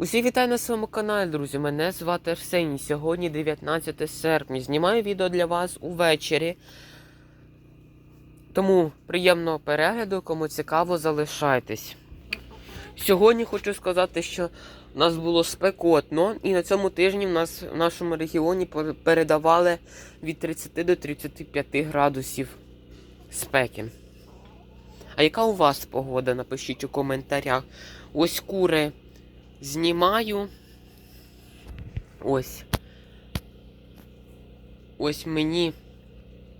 Усі вітаю на своєму каналі, друзі. Мене звати Арсеній. Сьогодні 19 серпня. Знімаю відео для вас увечері. Тому приємного перегляду, кому цікаво, залишайтесь. Сьогодні хочу сказати, що у нас було спекотно, і на цьому тижні в нас в нашому регіоні передавали від 30 до 35 градусів спеки. А яка у вас погода? Напишіть у коментарях. Ось кури знімаю. Ось. Ось мені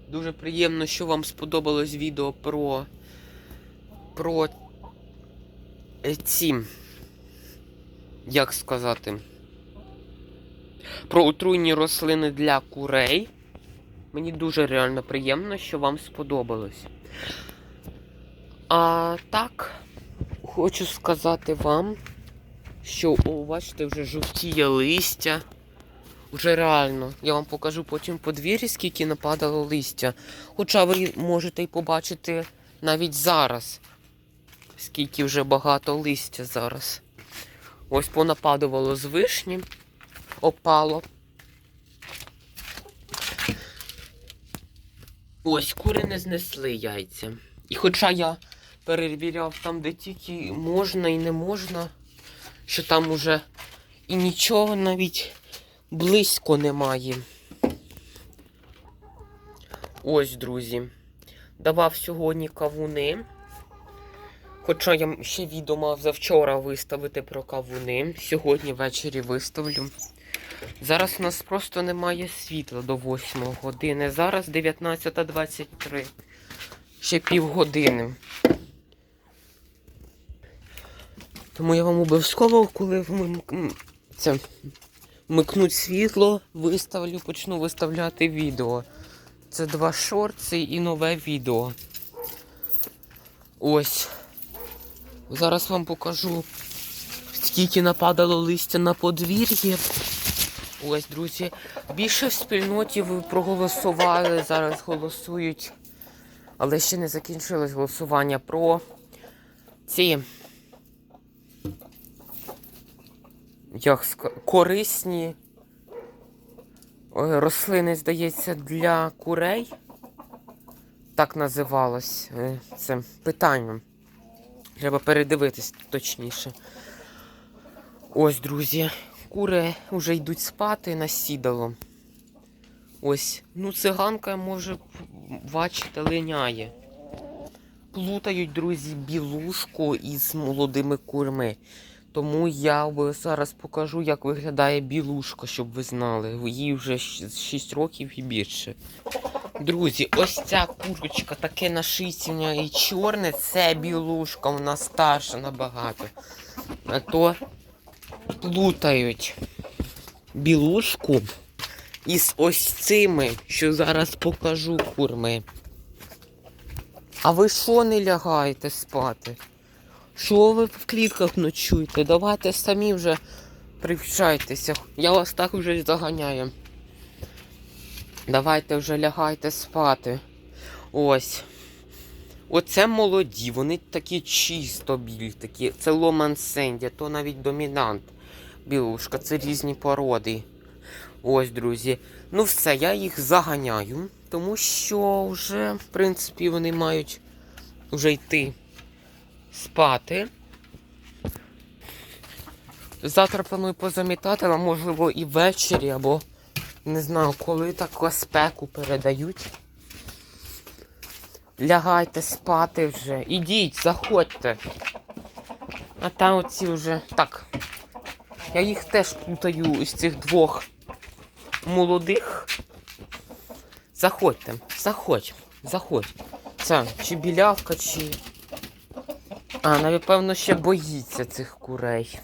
дуже приємно, що вам сподобалось відео про. про ці. Як сказати? Про отруйні рослини для курей. Мені дуже реально приємно, що вам сподобалось. А так, хочу сказати вам, що о, бачите, вже жовтіє листя. Вже реально. Я вам покажу потім подвір'ї, скільки нападало листя. Хоча ви можете й побачити навіть зараз, скільки вже багато листя зараз. Ось понападувало з вишні, опало. Ось кури не знесли яйця. І хоча я перевіряв там, де тільки можна і не можна, що там уже і нічого навіть близько немає. Ось, друзі. Давав сьогодні кавуни. Хоча я ще відео мав завчора виставити про кавуни. Сьогодні ввечері виставлю. Зараз у нас просто немає світла до 8 години. Зараз 19.23. Ще півгодини. Тому я вам обов'язково, коли це, вмикнуть світло, виставлю, почну виставляти відео. Це два шорти і нове відео. Ось. Зараз вам покажу, скільки нападало листя на подвір'ї. Ось, друзі. Більше в спільноті ви проголосували, зараз голосують. Але ще не закінчилось голосування про ці як ска- корисні рослини, здається, для курей. Так називалось е, це питання. Треба передивитись точніше. Ось, друзі, кури вже йдуть спати на сідало. Ось, ну циганка може бачите, линяє. Плутають, друзі, білушку із молодими курми. Тому я зараз покажу, як виглядає білушка, щоб ви знали. Їй вже 6 років і більше. Друзі, ось ця курочка, таке нашисіння і чорне, це білушка, вона старша набагато. А то плутають білушку із ось цими, що зараз покажу курми. А ви що не лягаєте спати? Що ви в клітках ночуєте? Давайте самі вже привчайтеся. Я вас так вже заганяю. Давайте вже лягайте спати. Ось. Оце молоді, вони такі чисто білі, такі. Це Ломан Сенді, то навіть домінант. Білушка, це різні породи. Ось, друзі. Ну все, я їх заганяю, тому що вже, в принципі, вони мають вже йти спати. Завтра планую позамітати, а можливо і ввечері, або не знаю, коли таку спеку передають. Лягайте спати вже. Ідіть, заходьте. А там оці вже. Так. Я їх теж плутаю із цих двох молодих. Заходьте, заходь, заходь. Це чи білявка, чи. А, напевно, ще боїться цих курей.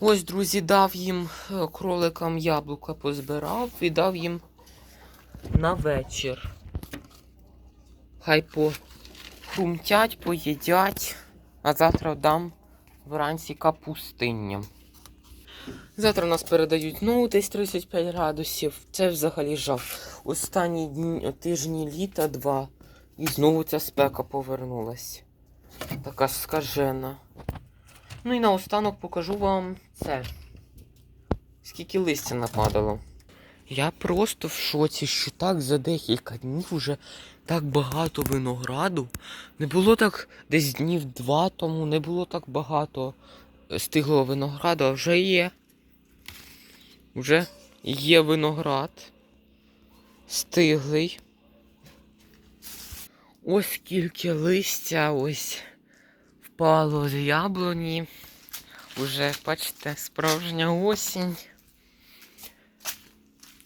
Ось, друзі, дав їм е, кроликам яблука позбирав і дав їм на вечір. Хай похрумтять, поїдять, а завтра дам вранці капустиння. Завтра нас передають ну, десь 35 градусів. Це взагалі жах. Останні дні, тижні літа два. І знову ця спека повернулась. Така скажена. Ну і наостанок покажу вам це. Скільки листя нападало. Я просто в шоці, що так за декілька днів вже так багато винограду. Не було так десь днів два тому, не було так багато стиглого винограду, а вже є. Вже є виноград. Стиглий. Ось скільки листя ось впало з яблуні. Уже, бачите, справжня осінь.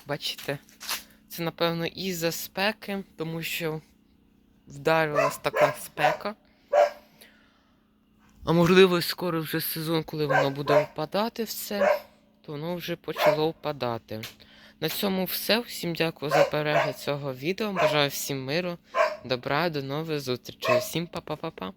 Бачите, це напевно із-за спеки, тому що вдарилась така спека. А можливо, скоро вже сезон, коли воно буде впадати все, то воно вже почало впадати. На цьому все. Всім дякую за перегляд цього відео. Бажаю всім миру, добра, до нових зустрічей. Всім па-па-па-па.